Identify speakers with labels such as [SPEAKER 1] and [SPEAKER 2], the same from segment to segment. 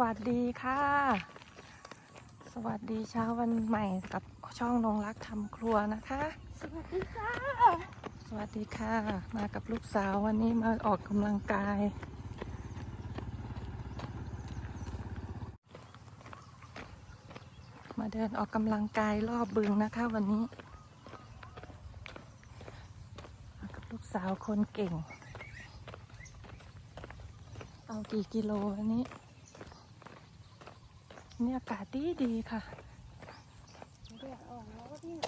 [SPEAKER 1] วัสดีค่ะ สวัสดีเช้าวันใหม่กับช่องนงรักทำครัวนะคะ
[SPEAKER 2] สวัสดีค่ะ
[SPEAKER 1] สวัสดีค่ะ มากับลูกสาววันนี้มาออกกำลังกาย มาเดินออกกำลังกายรอบบึงนะคะวันนี้มากับลูกสาวคนเก่ง เอากี่กิโลวันนี้ นี่อากาศดีดีค่ะ
[SPEAKER 2] เดือดออกแล้วเนี่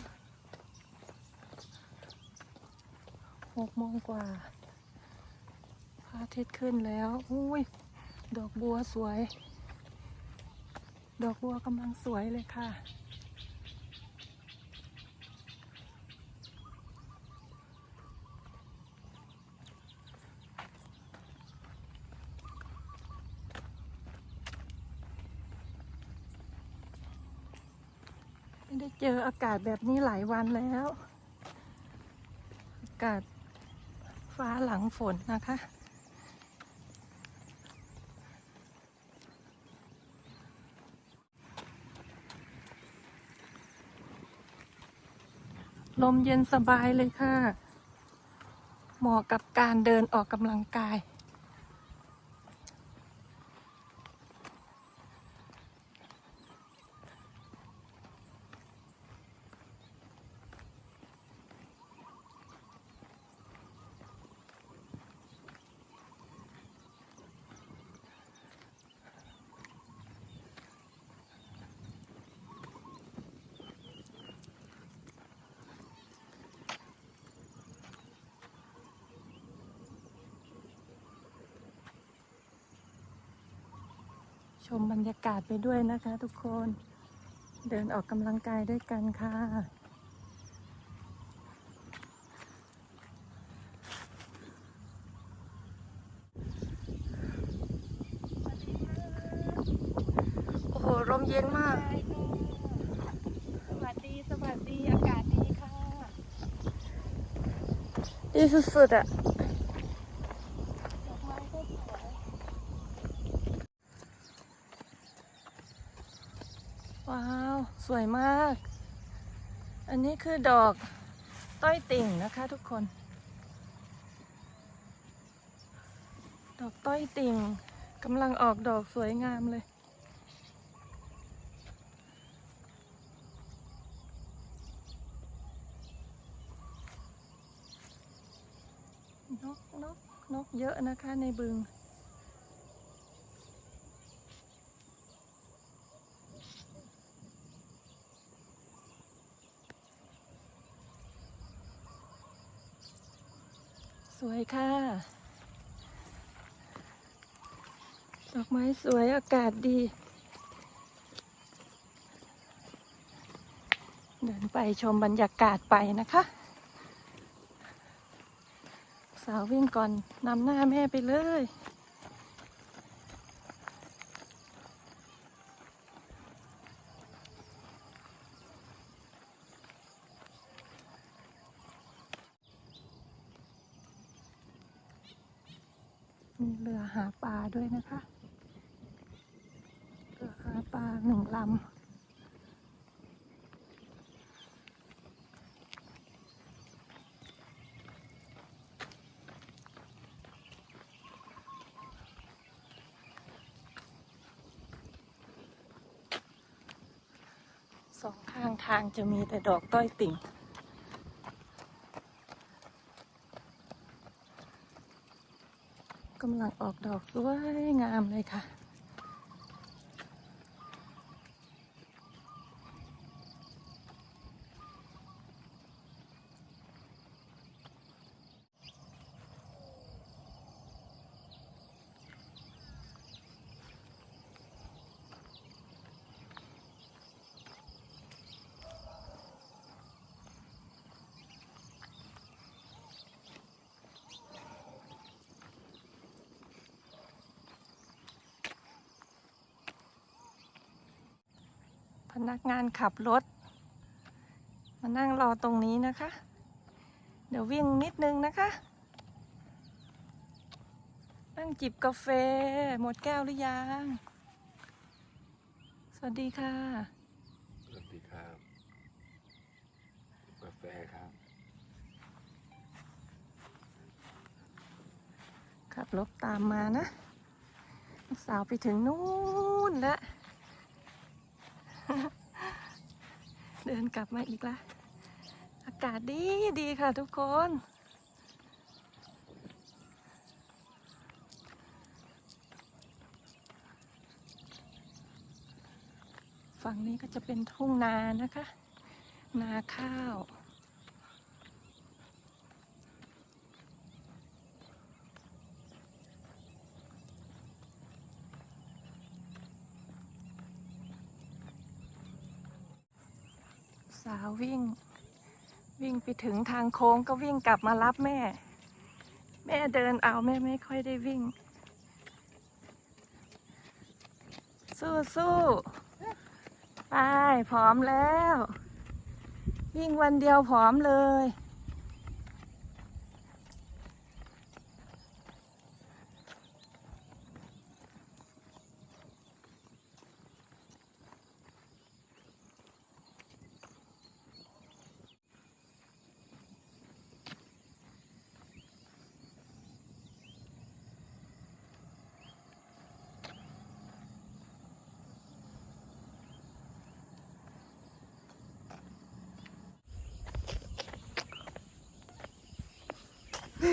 [SPEAKER 1] หกโมงกว่าพระอาทิตย์ขึ้นแล้ว อุ้ย ดอกบัวสวย ดอกบัวกำลังสวยเลยค่ะ เจออากาศแบบนี้หลายวันแล้ว อากาศฟ้าหลังฝนนะคะ ลมเย็นสบายเลยค่ะ เหมาะกับการเดินออกกำลังกาย ชมบรรยากาศไปด้วยนะคะ ทุกคนเดินออกกำลังกายด้วยกันค่ะ โอ้โหลมเย็นมาก
[SPEAKER 2] สวัสดี สวัสดี อากาศดีค่ะ
[SPEAKER 1] ดีสุดๆอะ
[SPEAKER 2] ดอกไม้ก็สวย
[SPEAKER 1] ว้าว สวยมาก อันนี้คือดอกต้อยติ่งนะคะทุกคน ดอกต้อยติ่งกำลังออกดอกสวยงามเลย นกนกนกเยอะนะคะในบึง ยค่ะ ดอกไม้สวยอากาศดี เดินไปชมบรรยากาศไปนะคะ สาววิ่งก่อนนำหน้าแม่ไปเลย มีเรือหาปลาด้วยนะคะ เรือหาปลาหนึ่งลำสองข้างทางจะมีแต่ดอกต้อยติ่ง กำลังออกดอกสวยงามเลยค่ะ พนักงานขับรถ มานั่งรอตรงนี้นะคะ เดี๋ยววิ่งนิดนึงนะคะ นั่งจิบกาแฟ หมดแก้วหรือยังวัสดีค่ะ
[SPEAKER 3] สวัสดีครับ กาแฟครับ
[SPEAKER 1] ขับรถตามมานะลูกสาวไปถึงนู่นแล้ว ดินกลับมาอีกแล้วอากาศดีดีค่ะทุกคน ฝั่งนี้ก็จะเป็นทุ่งนานะคะ นาข้าว สาววิ่ง วิ่งไปถึงทางโค้งก็วิ่งกลับมารับแม่ แม่เดินเอาแม่ไม่ค่อยได้วิ่ง สู้สู้ไปพร้อมแล้ว วิ่งวันเดียวพร้อมเลย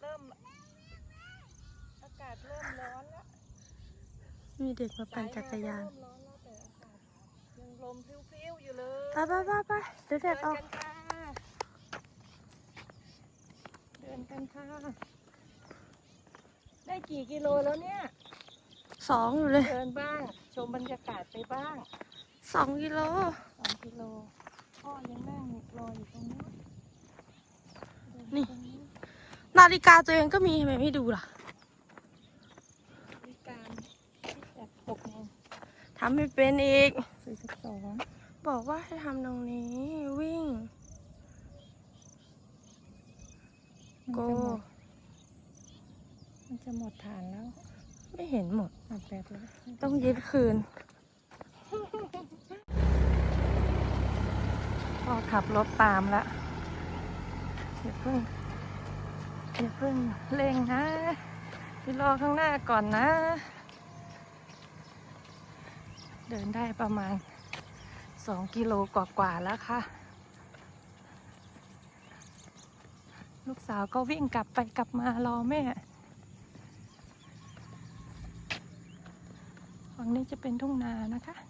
[SPEAKER 1] เริ่มเริ่ม อากาศเริ่มร้อนแล้ว
[SPEAKER 2] มีเด็กมาปั่นจักรยาน
[SPEAKER 1] เริ่มร้อนแล้วแต่อากาศยังลมพริ้วๆอยู่เลย
[SPEAKER 2] ไปไปไปไปเดี๋ยวเด็กออก
[SPEAKER 1] เดินกันค่ะเดินกันค่ะ ได้กี่กิโลแล้วเนี่ย
[SPEAKER 2] สองอยู่เลย
[SPEAKER 1] เดินบ้าง ชมบรรยากาศไปบ้าง
[SPEAKER 2] สองกิโล
[SPEAKER 1] สองกิโลพ่อยังนั่งรออยู่ตรงนู้นเดิ
[SPEAKER 2] นี่
[SPEAKER 1] ตรง นี้
[SPEAKER 2] นาฬิกาตัวเองก็มีทำไมไม่ดูล่ะ
[SPEAKER 1] วิการจากหกโมง
[SPEAKER 2] ทำไม่เป็นอีก
[SPEAKER 1] สี่สิบสอง
[SPEAKER 2] บอกว่าให้ทำตรงนี้วิ่งโก
[SPEAKER 1] มันจะหมดฐานแล้ว
[SPEAKER 2] ไม่เห็นหมด
[SPEAKER 1] หมดแบตแล้ว
[SPEAKER 2] ต้องยึดคืน
[SPEAKER 1] พ่อขับรถตามแล้วอย่าเพิ่ง อย่าเพิ่งเร่งนะไปรอข้างหน้าก่อนนะ เดินได้ประมาณสองกิโลกว่าๆแล้วค่ะ ลูกสาวก็วิ่งกลับไปกลับมารอแม่ฝั่งนี้จะเป็นทุ่งนานะคะ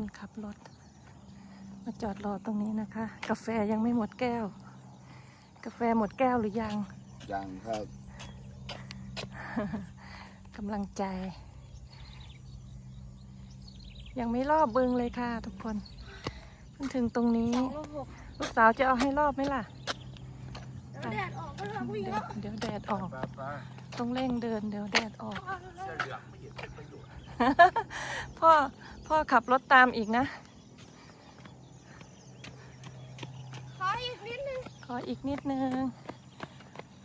[SPEAKER 1] คนขับรถ มาจอดรอตรงนี้นะคะ กาแฟยังไม่หมดแก้ว กาแฟหมดแก้วหรือยัง
[SPEAKER 3] ยังครับ
[SPEAKER 1] กำลังใจ ยังไม่รอบบึงเลยค่ะ ทุกคนเพิ่งถึงตรงนี้ ลูกสาวจะเอาให้รอบไหมล่ะ
[SPEAKER 2] แดดออกก็วิ่ง
[SPEAKER 1] เดี๋ย
[SPEAKER 2] แล้วว
[SPEAKER 1] เดี๋ยวแดดออก
[SPEAKER 3] ป้าป้า
[SPEAKER 1] ต้องเร่งเดินเดี๋ยวแดดออก
[SPEAKER 3] เสื้อเหลืองไม่เห็นเป็นประโยชน์
[SPEAKER 1] พ่อ พ่อขับรถตามอีกนะ
[SPEAKER 2] ขออีกนิดนึง
[SPEAKER 1] ขออีกนิดนึง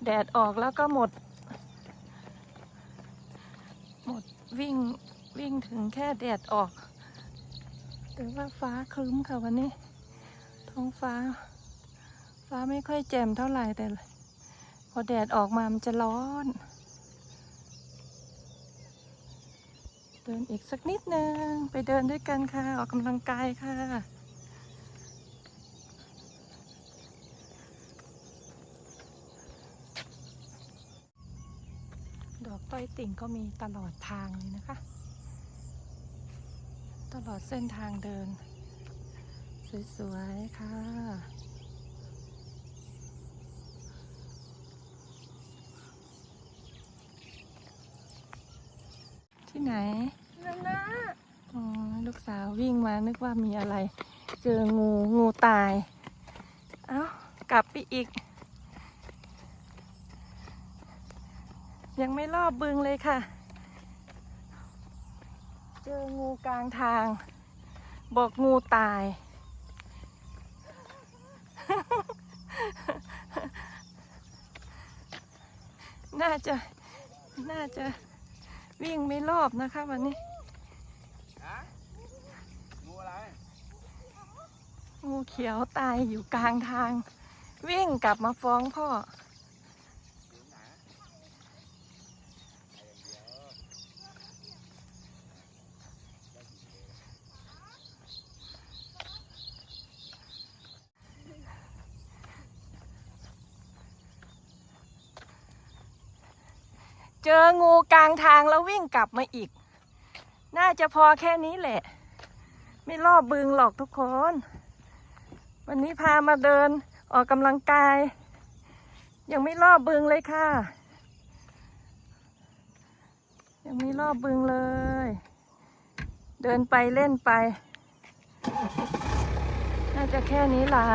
[SPEAKER 1] แดดออกแล้วก็หมด หมดวิ่งวิ่งถึงแค่แดดออกแต่ว่าฟ้าครึ้มค่ะวันนี้ ท้องฟ้า ฟ้าไม่ค่อยแจ่มเท่าไหร่แต่ พอแดดออกมามันจะร้อน เดินอีกสักนิดนึง ไปเดินด้วยกันค่ะ ออกกำลังกายค่ะ ดอกต้อยติ่งก็มีตลอดทางเลยนะคะ ตลอดเส้นทางเดิน สวย ๆ ค่ะ ที่ไหน
[SPEAKER 2] นั่นนะ
[SPEAKER 1] อ๋อลูกสาววิ่งมานึกว่ามีอะไร เจองูงูตาย เอ้ากลับไปอีก ยังไม่รอบบึงเลยค่ะ เจองูกลางทาง บอกงูตาย น่าจะ น่าจะ วิ่งไม่รอบนะคะวันนี้
[SPEAKER 3] งูอะไร
[SPEAKER 1] งูเขียวตายอยู่กลางทาง วิ่งกลับมาฟ้องพ่อ เจองูกลางทางแล้ววิ่งกลับมาอีก น่าจะพอแค่นี้แหละ ไม่รอบบึงหรอกทุกคน วันนี้พามาเดินออกกำลังกาย ยังไม่รอบบึงเลยค่ะ ยังไม่รอบบึงเลย เดินไปเล่นไป น่าจะแค่นี้ล่ะ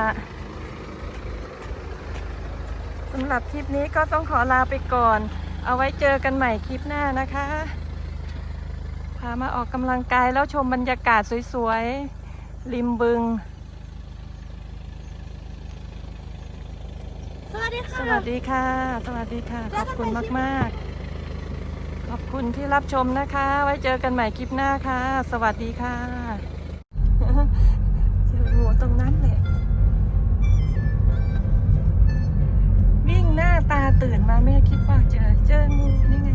[SPEAKER 1] สำหรับคลิปนี้ก็ต้องขอลาไปก่อน เอาไว้เจอกันใหม่คลิปหน้านะคะ พามาออกกำลังกายแล้วชมบรรยากาศสวยๆ ริมบึง
[SPEAKER 2] สวัสดี
[SPEAKER 1] ส
[SPEAKER 2] ค่ะ
[SPEAKER 1] วัสดีค่ะ สวัสดีค่ะ ขอบคุณมากๆ ขอบคุณที่รับชมนะคะ ไว้เจอกันใหม่คลิปหน้าค่ะ สวัสดีค่ะ เจองูตรงนั้นแหละ วิ่งหน้าตาตื่นมาแม่คิดว่าเจอเจองูนี่ไง